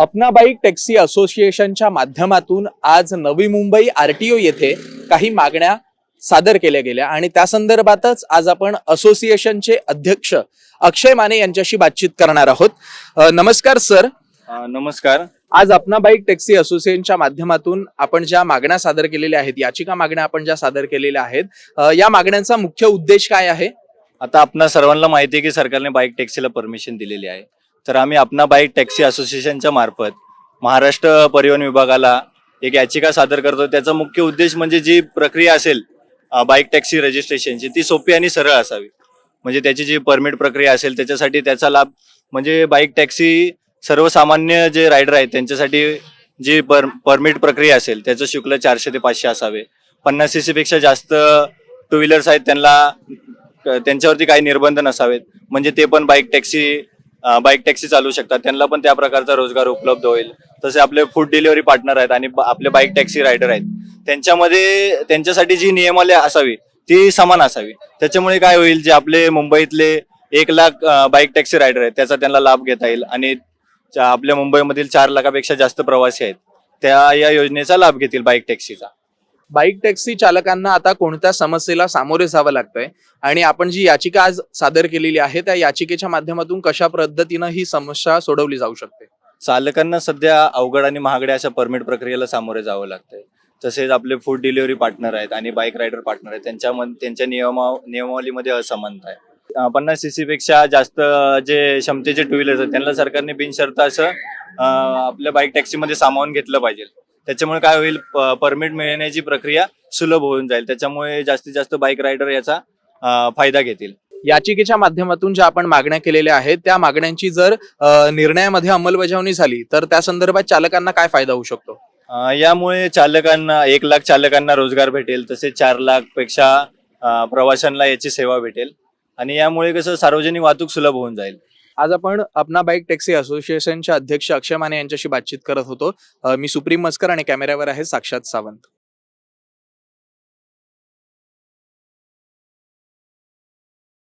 अपना bike taxi असोसिएशनच्या माध्यमातून आज नवी मुंबई आरटीओ येथे काही मागण्या सादर केल्या गेल्या आणि त्या संदर्भातच आज आपण असोसिएशनचे अध्यक्ष अक्षय माने यांच्याशी बातचीत करणार आहोत. नमस्कार सर. नमस्कार. आज अपना बाईक टॅक्सी असोसिएशनच्या माध्यमातून आपण ज्या मागण्या सादर केलेल्या आहेत याचिका मागण्या आपण ज्या सादर केलेल्या आहेत या मागण्यांचा मुख्य उद्देश काय आहे? आता आपणा सर्वांना माहिती आहे की सरकारने बाईक टॅक्सीला परमिशन दिलेली आहे. तर आम्ही आपणा बाईक टॅक्सी असोसिएशनच्या मार्फत महाराष्ट्र परिवहन विभागाला एक याचिका सादर करतो. त्याचा मुख्य उद्देश म्हणजे जी प्रक्रिया असेल बाईक टॅक्सी रजिस्ट्रेशनची ती सोपी आणि सरळ असावी. म्हणजे त्याची जी परमिट प्रक्रिया असेल त्याच्यासाठी त्याचा लाभ म्हणजे बाईक टॅक्सी सर्वसामान्य जे रायडर आहेत त्यांच्यासाठी जी पर परमिट प्रक्रिया असेल त्याचं शुल्क चारशे ते पाचशे असावे. पन्नास सी पेक्षा जास्त टू व्हीलर्स आहेत त्यांना त्यांच्यावरती काही निर्बंध नसावेत. म्हणजे ते पण बाईक टॅक्सी बाईक टॅक्सी चालू शकतात. त्यांना पण त्या प्रकारचा रोजगार उपलब्ध होईल. तसे आपले फूड डिलिव्हरी पार्टनर आहेत आणि आपले बाईक टॅक्सी रायडर आहेत. त्यांच्यामध्ये त्यांच्यासाठी जी नियमाले असावी ती समान असावी. त्याच्यामुळे काय होईल जे आपले मुंबईतले एक लाख बाईक टॅक्सी रायडर आहेत त्याचा त्यांना लाभ घेता येईल. आणि आपल्या मुंबईमधील चार लाखापेक्षा जास्त प्रवासी आहेत त्या या योजनेचा लाभ घेतील बाईक टॅक्सीचा बाईक टॅक्सी चालकांना आता कोणत्या समस्येला सामोरे जावं लागतंय? आणि आपण जी याचिका आज सादर केलेली आहे त्या याचिकेच्या माध्यमातून कशा पद्धतीनं ही समस्या सोडवली जाऊ शकते? चालकांना सध्या अवघड आणि महागड्या अशा परमिट प्रक्रियेला सामोरे जावं लागतंय. तसेच आपले फूड डिलिव्हरी पार्टनर आहेत आणि बाईक रायडर पार्टनर आहेत त्यांच्या त्यांच्या नियमा नियमावलीमध्ये असमानता आहे. पन्नास सी पेक्षा जास्त जे क्षमतेचे टू व्हीलर्स आहेत त्यांना सरकारने बिनशर्त असं आपल्या बाईक टॅक्सीमध्ये सामावून घेतलं पाहिजे. त्याच्यामुळे काय होईल परमिट मिळण्याची प्रक्रिया सुलभ होऊन जाईल. त्याच्यामुळे जास्तीत जास्त बाईक रायडर याचा फायदा घेतील. याचिकेच्या माध्यमातून ज्या आपण मागण्या केलेल्या आहेत त्या मागण्यांची जर निर्णयामध्ये अंमलबजावणी झाली तर त्या संदर्भात चालकांना काय फायदा होऊ शकतो? यामुळे चालकांना एक लाख चालकांना रोजगार भेटेल तसेच चार लाखपेक्षा प्रवाशांना याची सेवा भेटेल. आणि यामुळे कसं सार्वजनिक वाहतूक सुलभ होऊन जाईल. आज आपण अपना बाईक टॅक्सी असोसिएशनचे अध्यक्ष अक्षय माने यांच्याशी बातचीत करत होतो. मी सुप्रीम मस्कर आणि कॅमेऱ्यावर आहे साक्षात सावंत.